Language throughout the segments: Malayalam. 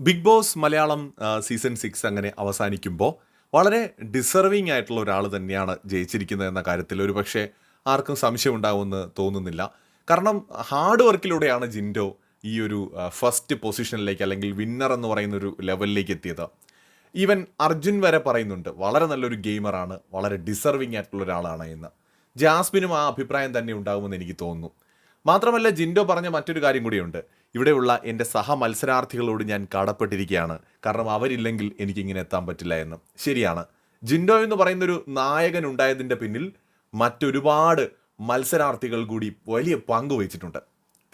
Big boss Malayalam season six അങ്ങനെ അവസാനിക്കുമ്പോൾ വളരെ ഡിസർവിങ് ആയിട്ടുള്ള ഒരാൾ തന്നെയാണ് ജയിച്ചിരിക്കുന്നത് എന്ന കാര്യത്തിൽ ഒരു പക്ഷേ ആർക്കും സംശയം ഉണ്ടാവുമെന്ന് തോന്നുന്നില്ല. കാരണം ഹാർഡ് വർക്കിലൂടെയാണ് ജിൻഡോ ഈ ഒരു ഫസ്റ്റ് പൊസിഷനിലേക്ക് അല്ലെങ്കിൽ വിന്നർ എന്ന് പറയുന്ന ഒരു ലെവലിലേക്ക് എത്തിയത്. ഈവൻ അർജുൻ വരെ പറയുന്നുണ്ട് വളരെ നല്ലൊരു ഗെയിമറാണ് വളരെ ഡിസർവിങ് ആയിട്ടുള്ള ഒരാളാണ് എന്ന്. ജാസ്മിനും ആ അഭിപ്രായം തന്നെ ഉണ്ടാകുമെന്ന് എനിക്ക് തോന്നുന്നു. മാത്രമല്ല ജിൻഡോ പറഞ്ഞ മറ്റൊരു കാര്യം കൂടിയുണ്ട്. ഇവിടെയുള്ള എന്റെ സഹ മത്സരാർത്ഥികളോട് ഞാൻ കടപ്പെട്ടിരിക്കുകയാണ്. കാരണം അവരില്ലെങ്കിൽ എനിക്കിങ്ങനെ എത്താൻ പറ്റില്ല എന്ന്. ശരിയാണ്. ജിൻഡോ എന്ന് പറയുന്നൊരു നായകൻ ഉണ്ടായതിന്റെ പിന്നിൽ മറ്റൊരുപാട് മത്സരാർത്ഥികൾ കൂടി വലിയ പങ്ക് വഹിച്ചിട്ടുണ്ട്.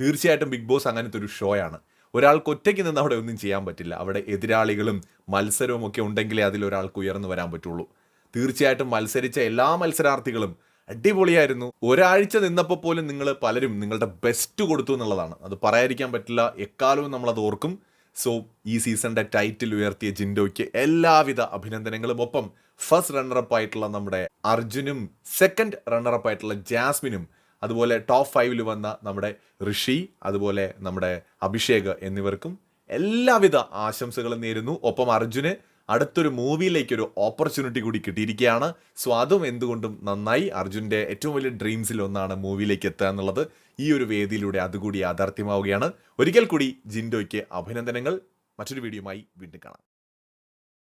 തീർച്ചയായിട്ടും ബിഗ് ബോസ് അങ്ങനത്തെ ഒരു ഷോയാണ്. ഒരാൾക്ക് ഒറ്റയ്ക്ക് നിന്ന് അവിടെ ഒന്നും ചെയ്യാൻ പറ്റില്ല. അവിടെ എതിരാളികളും മത്സരവും ഒക്കെ ഉണ്ടെങ്കിലേ അതിലൊരാൾക്ക് ഉയർന്നു വരാൻ പറ്റുള്ളൂ. തീർച്ചയായിട്ടും മത്സരിച്ച എല്ലാ മത്സരാർത്ഥികളും അടിപൊളിയായിരുന്നു. ഒരാഴ്ച നിന്നപ്പോൾ പോലും നിങ്ങൾ പലരും നിങ്ങളുടെ ബെസ്റ്റ് കൊടുത്തു എന്നുള്ളതാണ്. അത് പറയാതിരിക്കാൻ പറ്റില്ല. എക്കാലവും നമ്മളത് ഓർക്കും. സോ ഈ സീസണിന്റെ ടൈറ്റിൽ ഉയർത്തിയ ജിൻഡോയ്ക്ക് എല്ലാവിധ അഭിനന്ദനങ്ങളും. ഒപ്പം ഫസ്റ്റ് റണ്ണറപ്പ് ആയിട്ടുള്ള നമ്മുടെ അർജുനും സെക്കൻഡ് റണ്ണറപ്പ് ആയിട്ടുള്ള ജാസ്മിനും അതുപോലെ ടോപ്പ് ഫൈവിൽ വന്ന നമ്മുടെ ഋഷി അതുപോലെ നമ്മുടെ അഭിഷേക് എന്നിവർക്കും എല്ലാവിധ ആശംസകളും നേരുന്നു. ഒപ്പം അർജുന് അടുത്തൊരു മൂവിയിലേക്ക് ഒരു ഓപ്പർച്യൂണിറ്റി കൂടി കിട്ടിയിരിക്കുകയാണ്. സോ അതും എന്തുകൊണ്ടും നന്നായി. അർജുന്റെ ഏറ്റവും വലിയ ഡ്രീംസിൽ ഒന്നാണ് മൂവിയിലേക്ക് എത്തുക എന്നുള്ളത്. ഈ ഒരു വേദിയിലൂടെ അതുകൂടി യാഥാർത്ഥ്യമാവുകയാണ്. ഒരിക്കൽ കൂടി ജിൻഡോയ്ക്ക് അഭിനന്ദനങ്ങൾ. മറ്റൊരു വീഡിയോയുമായി വീണ്ടും കാണാം.